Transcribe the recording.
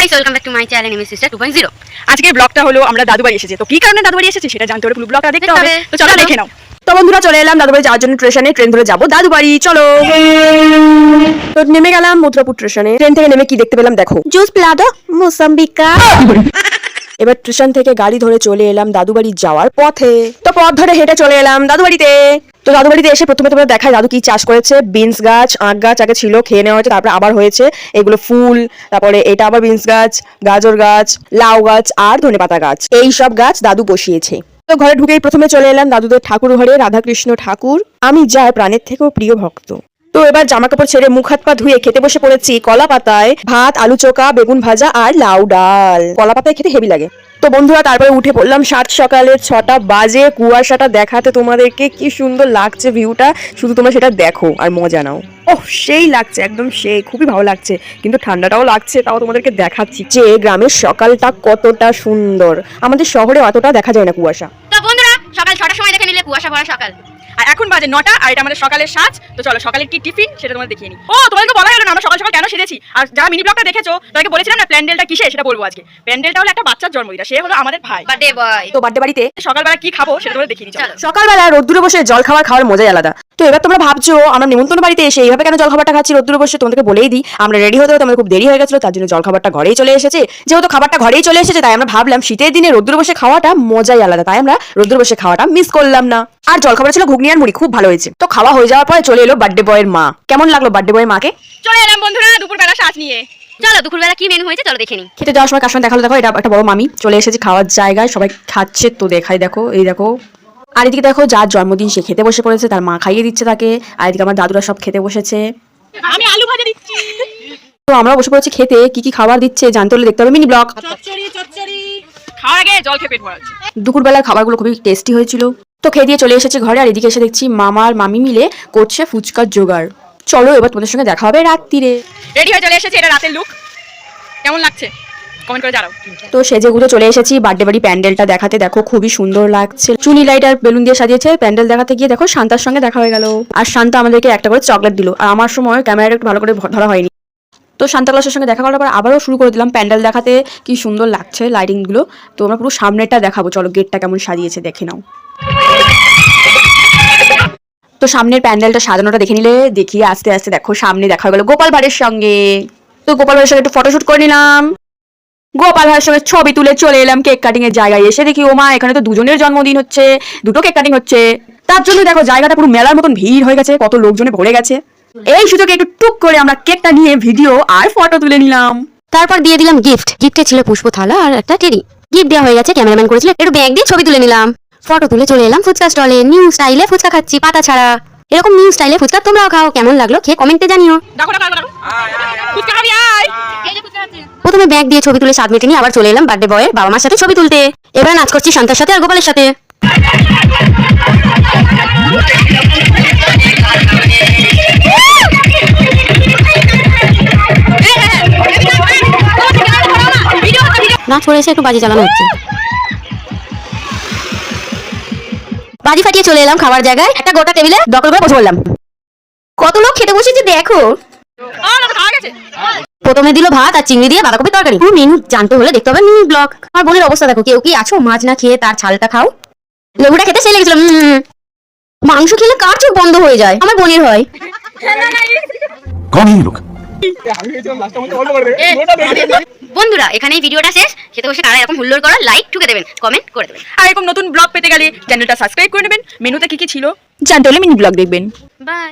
Guys welcome back to my channel MS sister 2.0 আজকের ব্লগটা হলো আমরা দাদু বাড়ি এসেছি। তো কি কারণে দাদু বাড়ি এসেছি সেটা জানতে হলে পুরো ব্লগটা দেখতে হবে। তো চলো। দেখে নাও। তো বন্ধুরা চলে এলাম দাদু বাড়ি যাওয়ার জন্য স্টেশনে ট্রেন ধরে যাব। দাদু বাড়ি চলো। তো নেমে গেলাম মথুরাপুর স্টেশনে ট্রেন থেকে নেমে কি দেখতে পেলাম দেখো। জুস প্লাডো মোসাম্বিকা এবার স্টেশন থেকে গাড়ি ধরে চলে এলাম দাদু বাড়ি যাওয়ার পথে। তো পথ ধরে হেঁটে চলে এলাম দাদু বাড়িতে তো দাদু বাড়িতে এসে প্রথমে তোমরা দেখায় দাদু কি চাষ করেছে, বিনস গাছ, আখ গাছ আগে ছিল, খেয়ে নেওয়া হয়েছে, তারপরে আবার হয়েছে। এগুলো ফুল, তারপরে এটা আবার বিনস গাছ, গাজর গাছ, লাউ গাছ আর ধনেপাতা গাছ। এই সব গাছ দাদু বসিয়েছে। তো ঘরে ঢুকেই প্রথমে চলে এলাম দাদুদের ঠাকুর ঘরে, রাধাকৃষ্ণ ঠাকুর। আমি যার প্রাণের থেকেও প্রিয় ভক্ত। তো এবার জামা কাপড় ছেড়ে মুখ হাত পা ধুয়ে খেতে বসে পড়েছি কলা পাতায় ভাত, আলু চোকা বেগুন ভাজা আর লাউ ডাল। কলা পাতায় খেতে হেভি লাগে। তো বন্ধুরা, তারপরে উঠে পড়লাম সাত সকালে ছটা বাজে। কুয়াশাটা দেখাতে তোমাদেরকে কি সুন্দর লাগছে ভিউটা। শুধু তোমরা সেটা দেখো আর মজা নাও। ও সেই লাগছে, একদম সেই। খুবই ভালো লাগছে। কিন্তু ঠান্ডাটাও লাগছে, তাও তোমাদেরকে দেখাচ্ছি যে গ্রামের সকালটা কতটা সুন্দর। আমাদের শহরে অতটা দেখা যায় না কুয়াশা। বন্ধুরা, সকাল ছটার সময় দেখে নিলে কুয়াশা ভরা সকাল। আর এখন বাজে নটা আর এটা আমাদের সকালের সাজ। তো চলো সকালের কি টিফিন সেটা তোমাদের দেখিয়ে নিই। ও তোমাদের তো বলা গেল না আমরা সকাল সকাল কেন সেজেছি? আর যারা মিনি ব্লগটা দেখেছ তাদেরকে বলেছিলাম না প্যান্ডেলটা কিসে সেটা বলব আজকে। প্যান্ডেলটা হলো একটা বাচ্চার জন্মদিন সে হলো আমাদের ভাই। বার্থডে বয় তো বার্থডে বাড়িতে সকালবেলা কি খাব সেটা তোমাদের দেখিয়ে চলো। সকালবেলা রোদ্দুরে বসে জল খাবার খাওয়ার মজাই আলাদা। তো এবার তোমরা ভাবছ আমরা নিমন্ত্রণ বাড়িতে এসে এইভাবে কেন জল খাবারটা খাচ্ছি? রোদ্দুরে বসে তোমাদেরকে বলেই দিই আমরা রেডি হতে হতে আমাদের খুব দেরি হয়ে গেছিল তার জন্য জল খাবারটা ঘরেই চলে এসেছে। যেহেতু খাবারটা ঘরেই চলে এসেছে তাই আমরা ভাবলাম শীতের দিনে রোদ্দুরে বসে খাওয়াটা মজাই আলাদা তাই আমরা রোদ্দুরে বসে খাওয়াটা মিস করলাম না। আর জল খাবার ছিল ঘুগনি আর মুড়ি খুব ভালো হয়েছে। তো খাওয়া হয়ে যাওয়ার পরে চলে এলো বার্থডে বয়ের মা। কেমন লাগল বার্থডে বয়ের মাকে? চলে এলাম বন্ধুরা দুপুরবেলা সাজ নিয়ে। চলো দুপুরবেলা কি মেনু হয়েছে চলো দেখে নিই। খেতে যাওয়ার সময় কার সঙ্গে দেখাল দেখো এটা একটা বড় মামি। চলে এসেছে খাওয়ার জায়গায় সবাই খাচ্ছে। তো দেখাই দেখো এই দেখো। আর এদিকে দেখো যার জন্মদিন সে খেতে বসে পড়েছে তার মা খাইয়ে দিচ্ছে তাকে। আর এদিকে আমার দাদুরা সব খেতে বসেছে। আমি আলু ভাজা দিচ্ছি। তো আমরা বসে পড়েছি খেতে কি কি খাবার দিচ্ছে জানতে হলে দেখতে হবে। মিনি ব্লগ চচ্চড়ি চচ্চড়ি। খাওয়ার আগে জল খেয়ে পেট দুপুরবেলার খাবারগুলো খুবই টেস্টি হয়েছিল। তো খেয়ে দিয়ে চলে এসেছি ঘরে আর এদিকে এসে দেখছি মামা আর মামি মিলে করছে ফুচকার জোগাড়। চলো এবার তোমাদের সঙ্গে দেখা হবে রাত্রিরে। রেডি হয়ে চলে এসেছি এটা রাতের লুক কেমন লাগছে? কমেন্ট করে জানাও। তো সেজে গুজে চলে এসেছি বার্থডে বাড়ি প্যান্ডেলটা দেখাতে। দেখো খুবই সুন্দর লাগছে। চুনি লাইট আর বেলুন দিয়ে সাজিয়েছে প্যান্ডেল দেখাতে গিয়ে দেখো শান্তার সঙ্গে দেখা হয়ে গেল। আর শান্তা আমাদেরকে একটা করে চকলেট দিল। আর আমার সময় ক্যামেরাটা একটু ভালো করে ধরা হয়নি। তো শান্তা ক্লাসের সঙ্গে দেখা করার পর আবারও শুরু করে দিলাম প্যান্ডেল দেখাতে। কি সুন্দর লাগছে লাইটিংগুলো তো আমরা পুরো সামনেরটা দেখাবো। চলো গেটটা কেমন সাজিয়েছে দেখে নাও। তো সামনের প্যান্ডেলটা সাজানোটা দেখে নিলে, দেখিয়ে আস্তে আস্তে দেখো, সামনে দেখা গেল গোপাল ভাঁড়ের সঙ্গে। তো গোপাল ভাঁড়ের সঙ্গে একটু ফটোশুট করে নিলাম। গোপাল ভাইয়ের সঙ্গে ছবি তুলে চলে এলাম কেক কাটিং এর জায়গায়। এসে দেখি ও মা এখানে তো দুজনের জন্মদিন হচ্ছে, দুটো কেক কাটিং হচ্ছে। তার জন্য দেখো, জায়গাটা পুরো মেলার মতন ভিড় হয়ে গেছে, কত লোকজনে ভরে গেছে। এই সুযোগে একটু টুক করে আমরা কেকটা নিয়ে ভিডিও আর ফটো তুলে নিলাম। তারপর দিয়ে দিলাম গিফট গিফটে ছিল পুষ্প থালা আর একটা টেরি গিফট দেওয়া হয়ে গেছে ক্যামেরাম্যান করেছিল একটু ব্যাগ দিয়ে ছবি তুলে নিলাম। ফটো তুলে চলে এলাম ফুচকা স্টলে নিউ স্টাইলে ফুচকা খাচ্ছি পাতা ছাড়া। এরকম নিউ স্টাইলে ফুচকা তোমরাও খাও কেমন লাগল খেয়ে কমেন্টে জানিও। ডাকো ডাকো ডাকো ফুচকা খাবি আয়। প্রথমে ব্যাগ দিয়ে ছবি তুলে সাত মিনিট নিয়ে আবার চলে এলাম বার্থডে বয়ের বাবা মার সাথে ছবি তুলতে। এবার নাচ করছি শান্তার সাথে আর গোপালের সাথে। না ছড়ে এসে একটু বাজি চালানো হচ্ছে। বাজি ফাটিয়ে চলে এলাম খাবার জায়গায়। একটা গোটা টেবিলে দখল করে বসে পড়লাম। কত লোক খেতে বসেছে দেখো। প্রথমে দিল ভাত আর চিংড়ি দিয়ে বাঁধাকপি তরকারি। মিন জানতে হলে দেখতে হবে মিনি ব্লক আমার বোনের অবস্থা দেখো, কেউ কি আছো? মাছ না খেয়ে তার ছালটা খাও। লেবুটা খেতে সে লেগেছিল মাংস খেলে কার চোখ বন্ধ হয়ে যায়? আমার বোনের হয়। কোন লোক বন্ধুরা এখানে ভিডিওটা শেষ। খেতে বসে কারা এরকম হুল্লোড় করা লাইক ঠুকে দেবেন কমেন্ট করে দেবেন। আর এরকম নতুন ব্লগ পেতে গেলে চ্যানেলটা সাবস্ক্রাইব করে নেবেন। মেনুতে কি কি ছিল? জানতে হলে মিনি ব্লগ দেখবেন। বাই